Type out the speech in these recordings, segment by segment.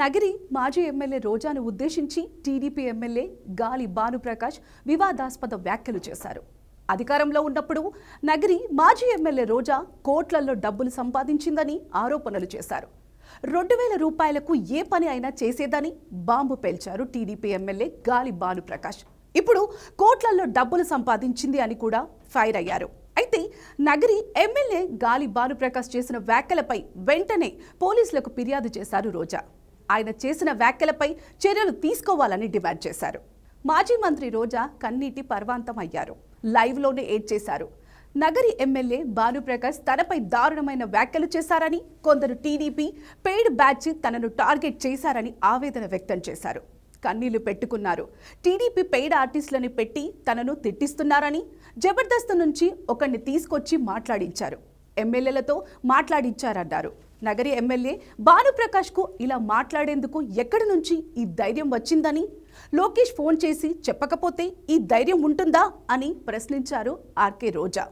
నగిరి మాజీ ఎమ్మెల్యే రోజాను ఉద్దేశించి TDP MLA Gali Bhanuprakash వివాదాస్పద వ్యాఖ్యలు చేశారు. అధికారంలో ఉన్నప్పుడు నగిరి మాజీ ఎమ్మెల్యే రోజా కోట్లలో డబ్బులు సంపాదించిందని ఆరోపణలు చేశారు. రెండు వేల రూపాయలకు ఏ పని అయినా చేసేదని బాంబు పేల్చారు టీడీపీ ఎమ్మెల్యే గాలి భానుప్రకాష్. ఇప్పుడు కోట్లలో డబ్బులు సంపాదించింది అని కూడా ఫైర్ అయ్యారు. అయితే నగరి ఎమ్మెల్యే గాలి భానుప్రకాష్ చేసిన వ్యాఖ్యలపై వెంటనే పోలీసులకు ఫిర్యాదు చేశారు రోజా. ఆయన చేసిన వ్యాఖ్యలపై చర్యలు తీసుకోవాలని డిమాండ్ చేశారు. మాజీ మంత్రి రోజా కన్నీటి పర్వాంతం అయ్యారు. లైవ్లోనే ఏడ్ చేశారు? నగరి ఎమ్మెల్యే భానుప్రకాష్ తనపై దారుణమైన వ్యాఖ్యలు చేశారని కొందరు టీడీపీ పెయిడ్ బ్యాచ్ తనను టార్గెట్ చేశారని ఆవేదన వ్యక్తం చేశారు. కన్నీళ్ళు పెట్టుకున్నారు. టీడీపీ పెయిడ్ ఆర్టిస్టులను పెట్టి తనను తిట్టిస్తున్నారని జబర్దస్త్ నుంచి ఒకరిని తీసుకొచ్చి మాట్లాడించారు. ఎమ్మెల్యేలతో మాట్లాడించారన్నారు. నగరి ఎమ్మెల్యే భానుప్రకాష్కు ఇలా మాట్లాడేందుకు ఎక్కడి నుంచి ఈ ధైర్యం వచ్చిందని? లోకేష్ ఫోన్ చేసి చెప్పకపోతే ఈ ధైర్యం ఉంటుందా అని ప్రశ్నించారు ఆర్కే రోజా.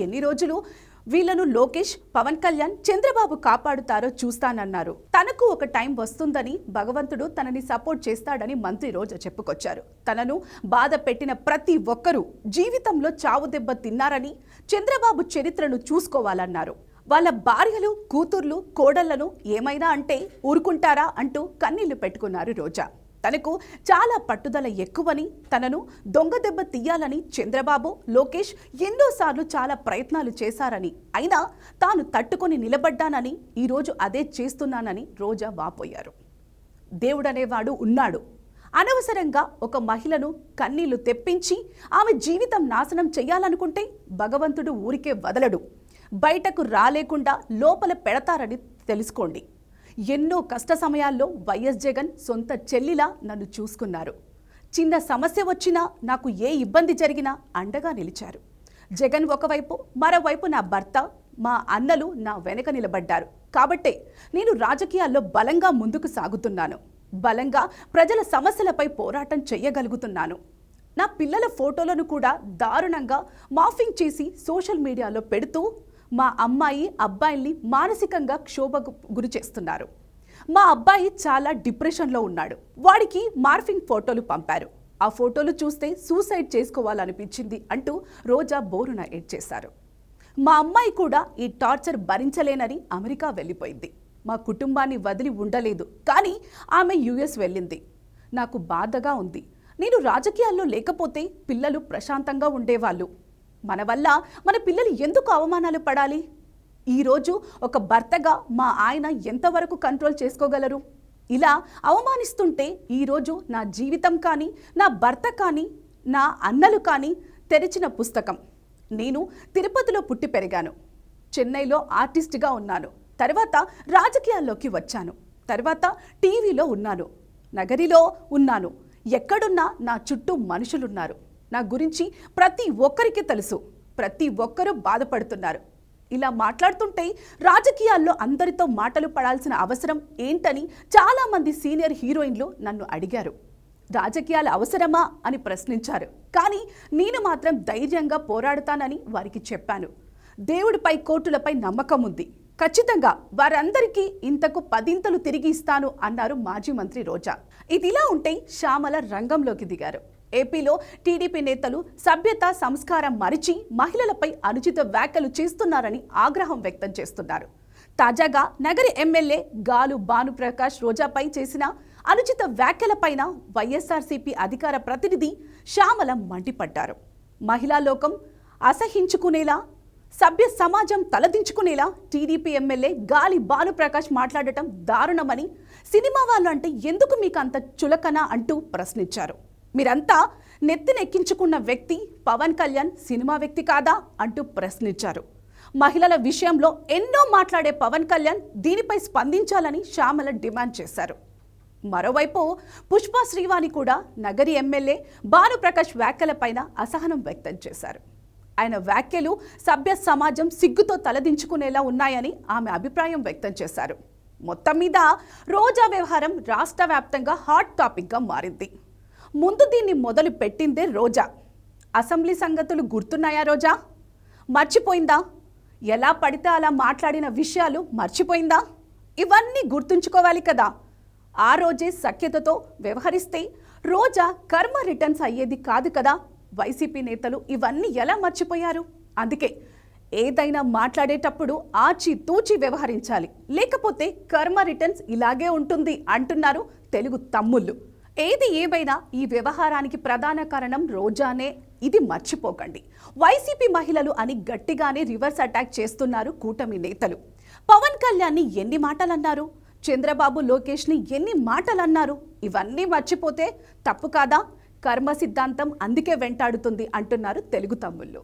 ఎన్ని రోజులు వీళ్ళను లోకేష్ పవన్ కళ్యాణ్ చంద్రబాబు కాపాడుతారో చూస్తానన్నారు. తనకు ఒక టైం వస్తుందని భగవంతుడు తనని సపోర్ట్ చేస్తాడని మంత్రి రోజా చెప్పుకొచ్చారు. తనను బాధ పెట్టిన ప్రతి ఒక్కరూ జీవితంలో చావు దెబ్బ తిన్నారని చంద్రబాబు చరిత్రను చూసుకోవాలన్నారు. వాళ్ళ భార్యలు కూతుర్లు కోడళ్ళను ఏమైనా అంటే ఊరుకుంటారా అంటూ కన్నీళ్ళు పెట్టుకున్నారు రోజా. తనకు చాలా పట్టుదల ఎక్కువని తనను దొంగ దెబ్బ తీయాలని చంద్రబాబు లోకేష్ ఎన్నోసార్లు చాలా ప్రయత్నాలు చేశారని అయినా తాను తట్టుకొని నిలబడ్డానని ఈరోజు అదే చేస్తున్నానని రోజా వాపోయారు. దేవుడనేవాడు ఉన్నాడు. అనవసరంగా ఒక మహిళను కన్నీళ్ళు తెప్పించి ఆమె జీవితం నాశనం చేయాలనుకుంటే భగవంతుడు ఊరికే వదలడు. బయటకు రాలేకుండా లోపల పెడతారని తెలుసుకోండి. ఎన్నో కష్ట సమయాల్లో వైఎస్ జగన్ సొంత చెల్లిలా నన్ను చూసుకున్నారు. చిన్న సమస్య వచ్చినా నాకు ఏ ఇబ్బంది జరిగినా అండగా నిలిచారు. జగన్ ఒకవైపు మరోవైపు నా భర్త మా అన్నలు నా వెనక నిలబడ్డారు. కాబట్టే నేను రాజకీయాల్లో బలంగా ముందుకు సాగుతున్నాను. బలంగా ప్రజల సమస్యలపై పోరాటం చేయగలుగుతున్నాను నా పిల్లల ఫోటోలను కూడా దారుణంగా మాఫింగ్ చేసి సోషల్ మీడియాలో పెడుతూ మా అమ్మాయి అబ్బాయిల్ని మానసికంగా క్షోభకు గురి చేస్తున్నారు. మా అబ్బాయి చాలా డిప్రెషన్లో ఉన్నాడు. వాడికి మార్ఫింగ్ ఫోటోలు పంపారు. ఆ ఫోటోలు చూస్తే సూసైడ్ చేసుకోవాలనిపించింది అంటూ రోజా బోరున ఏడ్చేశారు. మా అమ్మాయి కూడా ఈ టార్చర్ భరించలేనని అమెరికా వెళ్ళిపోయింది. మా కుటుంబాన్ని వదిలి ఉండలేదు కానీ ఆమె యుఎస్ వెళ్ళింది. నాకు బాధగా ఉంది. నేను రాజకీయాల్లో లేకపోతే పిల్లలు ప్రశాంతంగా ఉండేవాళ్ళు. మన వల్ల మన పిల్లలు ఎందుకు అవమానాలు పడాలి? ఈరోజు ఒక భర్తగా మా ఆయన ఎంతవరకు కంట్రోల్ చేసుకోగలరు? ఇలా అవమానిస్తుంటే ఈరోజు నా జీవితం కానీ నా భర్త కానీ నా అన్నలు కానీ తెరిచిన పుస్తకం. నేను తిరుపతిలో పుట్టి పెరిగాను. చెన్నైలో ఆర్టిస్ట్గా ఉన్నాను. తర్వాత రాజకీయాల్లోకి వచ్చాను. తర్వాత టీవీలో ఉన్నాను. నగరిలో ఉన్నాను. ఎక్కడున్నా నా చుట్టూ మనుషులున్నారు. నా గురించి ప్రతి ఒక్కరికి తెలుసు. ప్రతి ఒక్కరూ బాధపడుతున్నారు. ఇలా మాట్లాడుతుంటే రాజకీయాల్లో అందరితో మాటలు పడాల్సిన అవసరం ఏంటని చాలామంది సీనియర్ హీరోయిన్లు నన్ను అడిగారు. రాజకీయాలు అవసరమా అని ప్రశ్నించారు. కానీ నేను మాత్రం ధైర్యంగా పోరాడతానని వారికి చెప్పాను. దేవుడిపై కోర్టులపై నమ్మకం ఉంది. ఖచ్చితంగా వారందరికీ ఇంతకు పదింతలు తిరిగి ఇస్తాను అన్నారు మాజీ మంత్రి రోజా. ఇదిలా ఉంటే శ్యామల రంగంలోకి దిగారు. ఏపీలో టీడీపీ నేతలు సభ్యత సంస్కారం మరిచి మహిళలపై అనుచిత వ్యాఖ్యలు చేస్తున్నారని ఆగ్రహం వ్యక్తం చేస్తున్నారు. తాజాగా నగరి ఎమ్మెల్యే గాలు భానుప్రకాష్ రోజాపై చేసిన అనుచిత వ్యాఖ్యలపైన వైఎస్ఆర్సీపీ అధికార ప్రతినిధి శ్యామల మండిపడ్డారు. మహిళా లోకం అసహించుకునేలా సభ్య సమాజం తలదించుకునేలా టీడీపీ ఎమ్మెల్యే గాలి భానుప్రకాష్ మాట్లాడటం దారుణమని సినిమా వాళ్ళు అంటే ఎందుకు మీకు అంత చులకన అంటూ ప్రశ్నించారు. మీరంతా నెత్తినెక్కించుకున్న వ్యక్తి పవన్ కళ్యాణ్ సినిమా వ్యక్తి కాదా అంటూ ప్రశ్నించారు. మహిళల విషయంలో ఎన్నో మాట్లాడే పవన్ కళ్యాణ్ దీనిపై స్పందించాలని శ్యామల డిమాండ్ చేశారు. మరోవైపు పుష్ప శ్రీవాణి కూడా నగరి ఎమ్మెల్యే భానుప్రకాష్ వ్యాఖ్యలపైన అసహనం వ్యక్తం చేశారు. ఆయన వ్యాఖ్యలు సభ్య సమాజం సిగ్గుతో తలదించుకునేలా ఉన్నాయని ఆమె అభిప్రాయం వ్యక్తం చేశారు. మొత్తం మీద రోజా వ్యవహారం రాష్ట్ర వ్యాప్తంగా హాట్ టాపిక్గా మారింది. ముందు దీన్ని మొదలు పెట్టిందే రోజా. అసెంబ్లీ సంగతులు గుర్తున్నాయా రోజా? మర్చిపోయిందా? ఎలా పడితే అలా మాట్లాడిన విషయాలు మర్చిపోయిందా? ఇవన్నీ గుర్తుంచుకోవాలి కదా. ఆ రోజే సఖ్యతతో వ్యవహరిస్తే రోజా కర్మ రిటర్న్స్ అయ్యేది కాదు కదా. వైసీపీ నేతలు ఇవన్నీ ఎలా మర్చిపోయారు? అందుకే ఏదైనా మాట్లాడేటప్పుడు ఆచి తూచి వ్యవహరించాలి. లేకపోతే కర్మ రిటర్న్స్ ఇలాగే ఉంటుంది అంటున్నారు తెలుగు తమ్ముళ్ళు. ఏది ఏమైనా ఈ వ్యవహారానికి ప్రధాన కారణం రోజానే. ఇది మర్చిపోకండి. వైసీపీ మహిళలు అని గట్టిగానే రివర్స్ అటాక్ చేస్తున్నారు కూటమి నేతలు. పవన్ కళ్యాణ్ని ఎన్ని మాటలన్నారు? చంద్రబాబు లోకేష్ని ఎన్ని మాటలన్నారు? ఇవన్నీ మర్చిపోతే తప్పు కాదా? కర్మ సిద్ధాంతం అందుకే వెంటాడుతుంది అంటున్నారు తెలుగు తమ్ముళ్ళు.